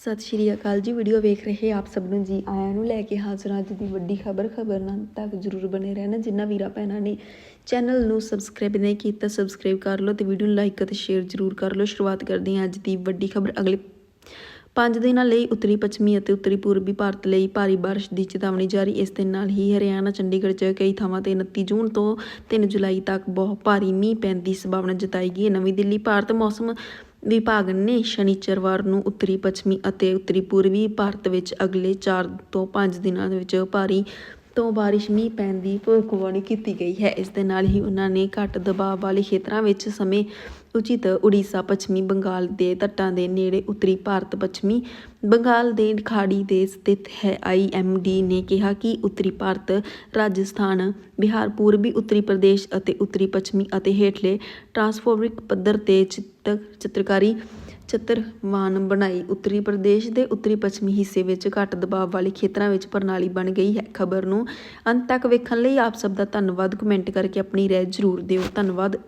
ਸਤਿ ਸ਼੍ਰੀ ਅਕਾਲ ਜੀ ਵੀਡੀਓ ਵੇਖ ਰਹੇ ਆਪ ਸਭ ਨੂੰ ਜੀ। ਆਇਆਂ ਨੂੰ ਲੈ ਕੇ ਹਾਜ਼ਰ ਅੱਜ ਦੀ ਵੱਡੀ ਖਬਰ। ਖਬਰ ਨਾਲ ਤੱਕ ਜਰੂਰ ਬਣੇ ਰਹਿਣਾ। ਜਿੰਨਾ ਵੀਰਾ ਭੈਣਾਂ ਨੇ ਚੈਨਲ ਨੂੰ ਸਬਸਕ੍ਰਾਈਬ ਨਹੀਂ ਕੀਤਾ ਸਬਸਕ੍ਰਾਈਬ ਕਰ ਲਓ ਤੇ ਵੀਡੀਓ ਨੂੰ ਲਾਈਕ ਅਤੇ ਸ਼ੇਅਰ ਜਰੂਰ ਕਰ ਲਓ। ਸ਼ੁਰੂਆਤ ਕਰਦੇ ਹਾਂ ਅੱਜ ਦੀ ਵੱਡੀ ਖਬਰ। ਅਗਲੇ ਪੰਜ ਦਿਨਾਂ ਲਈ ਉੱਤਰੀ, ਪੱਛਮੀ ਅਤੇ ਉੱਤਰੀ ਪੂਰਬੀ ਭਾਰਤ ਲਈ ਭਾਰੀ ਬਾਰਿਸ਼ ਦੀ ਚੇਤਾਵਨੀ ਜਾਰੀ। ਇਸ ਦੇ ਨਾਲ ਹੀ ਹਰਿਆਣਾ, ਚੰਡੀਗੜ੍ਹ 'ਚ ਕਈ ਥਾਵਾਂ ਤੇ 29 ਜੂਨ ਤੋਂ 3 ਜੁਲਾਈ ਤੱਕ ਬਹੁਤ ਭਾਰੀ ਮੀਂਹ ਪੈਣ ਦੀ ਸੰਭਾਵਨਾ ਜਤਾਈ ਗਈ ਹੈ। ਨਵੀਂ ਦਿੱਲੀ, ਭਾਰਤ, ਮੌਸਮ ਵਿਭਾਗ ਨੇ ਸ਼ਨੀਚਰਵਾਰ ਨੂੰ ਉੱਤਰੀ, ਪੱਛਮੀ ਅਤੇ ਉੱਤਰੀ ਪੂਰਬੀ ਭਾਰਤ ਵਿੱਚ ਅਗਲੇ ਚਾਰ ਤੋਂ ਪੰਜ ਦਿਨਾਂ ਵਿੱਚ ਭਾਰੀ ਤੋਂ ਬਾਰਿਸ਼ ਮੀਂਹ ਪੈਣ ਦੀ ਭਵਿੱਖਬਾਣੀ ਕੀਤੀ ਗਈ ਹੈ। ਇਸ ਦੇ ਨਾਲ ਹੀ ਉਹਨਾਂ ਨੇ ਘੱਟ ਦਬਾਅ ਵਾਲੇ ਖੇਤਰਾਂ ਵਿੱਚ ਸਮੇਂ ਉਚਿਤ ਉੜੀਸਾ, ਪੱਛਮੀ ਬੰਗਾਲ ਦੇ ਤੱਟਾਂ ਦੇ ਨੇੜੇ ਉੱਤਰੀ ਭਾਰਤ, ਪੱਛਮੀ ਬੰਗਾਲ ਦੇ ਖਾੜੀ ਦੇ ਸਥਿਤ ਹੈ। ਆਈਐਮਡੀ ਨੇ ਕਿਹਾ ਕਿ ਉੱਤਰੀ ਭਾਰਤ, ਰਾਜਸਥਾਨ, ਬਿਹਾਰ, ਪੂਰਬੀ ਉੱਤਰੀ ਪ੍ਰਦੇਸ਼ ਅਤੇ ਉੱਤਰੀ ਪੱਛਮੀ ਅਤੇ ਹੇਠਲੇ ਟਰਾਂਸਫੋਰਮਿਕ ਪੱਧਰ ਤੇ ਚਿੱਤਰ ਚਿੱਤਰਕਾਰੀ ਚਿੱਤਰਵਾਨ ਬਣਾਈ। ਉੱਤਰੀ ਪ੍ਰਦੇਸ਼ ਦੇ ਉੱਤਰੀ ਪੱਛਮੀ ਹਿੱਸੇ ਵਿੱਚ ਘੱਟ ਦਬਾਅ ਵਾਲੇ ਖੇਤਰਾਂ ਵਿੱਚ ਪ੍ਰਣਾਲੀ ਬਣ ਗਈ ਹੈ। ਖਬਰ ਨੂੰ ਅੰਤ ਤੱਕ ਵੇਖਣ ਲਈ ਆਪ ਸਭ ਦਾ ਧੰਨਵਾਦ। ਕਮੈਂਟ ਕਰਕੇ ਆਪਣੀ ਰਾਏ ਜ਼ਰੂਰ ਦਿਓ। ਧੰਨਵਾਦ।